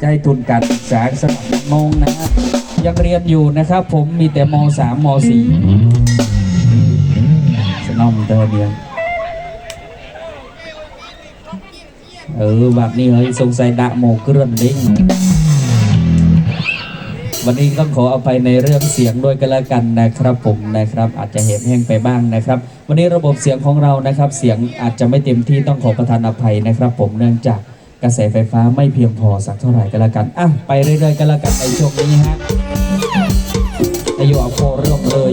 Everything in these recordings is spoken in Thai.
จะให้ทุนการศึกษาสำหรับมงนะครับยังเรียนอยู่นะครับ ผมมีแต่มสามมสี่สนองเตัวเดียวเออวันนี้เฮ้ยสงสัยดะโมกเรื่อนดิ้งวันนี้ก็ขอเอาไปในเรื่องเสียงด้วยกันละกันนะครับผมนะครับ อาจจะเห็นแห้งไปบ้างนะครับ วันนี้ระบบเสียงของเรานะครับ เสียงอาจจะไม่เต็มที่ต้องขอประทานอภัยนะครับ ผมเนื่องจาก กระแสไฟฟ้าไม่เพียงพอสักเท่าไหร่ก็แล้วกันอะไปเรื่อยๆก็แล้วกันในช่วงนี้ฮะนายโยเอาโคเริ่มเลย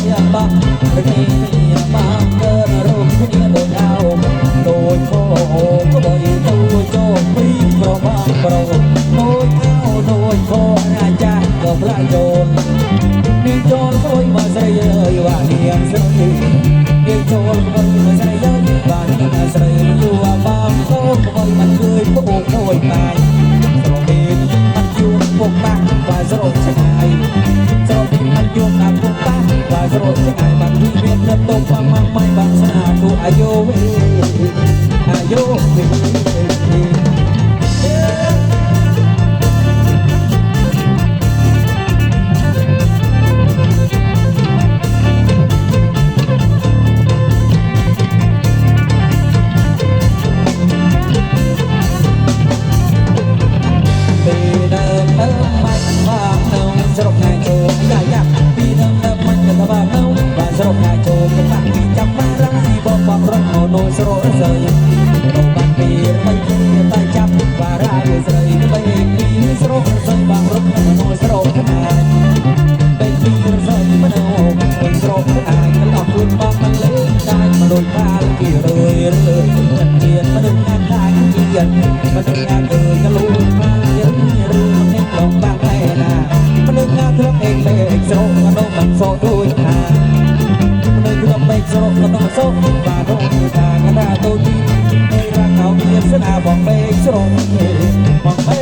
เรื่องบ้างเรื่องนี้ ជារឿយរឿយចិត្តជាតិមនុស្សអាកាសជាតិមនុស្សអាកើកលូនបានចិត្តឬមិនឡងបានតែណាមនុស្សអាត្រង់ឯងតែឯងស្រោកដល់មិនសោដូចថាមនុស្សក្នុងបែកស្រោកដល់សោបាទរងថាកណ្ដាលដូចទីឯងរកកោមានស្នាបងបែកស្រោកបងបែក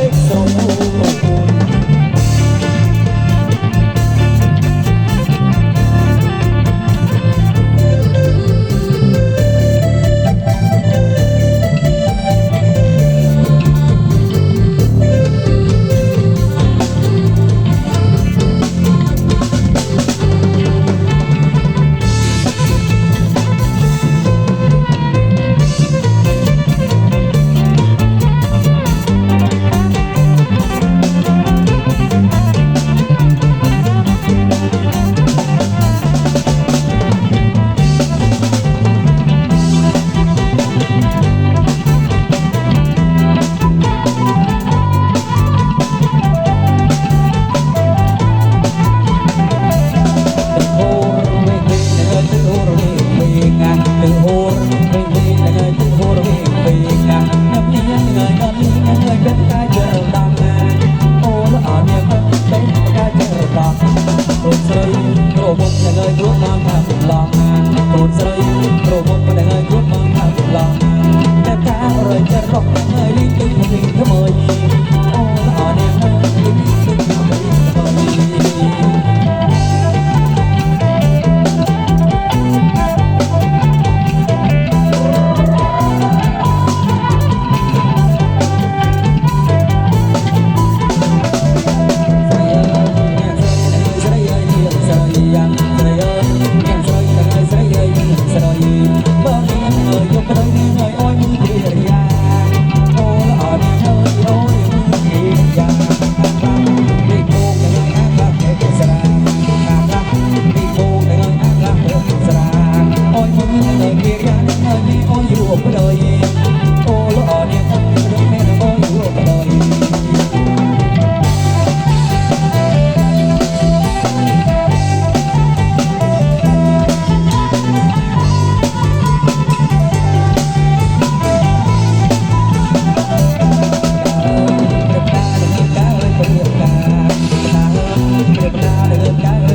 được ra được cái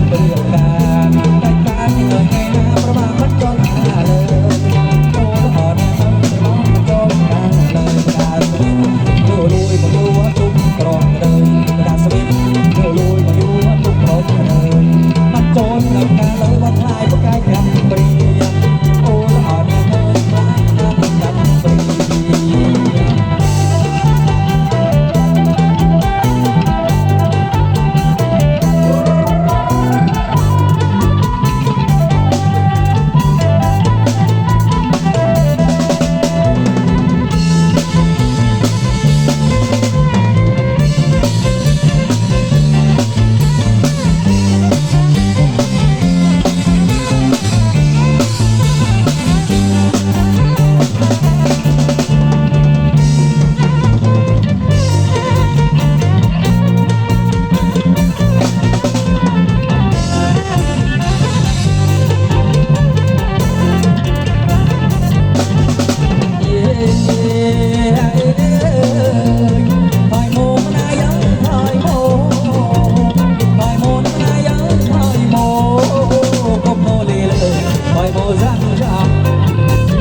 我在鼓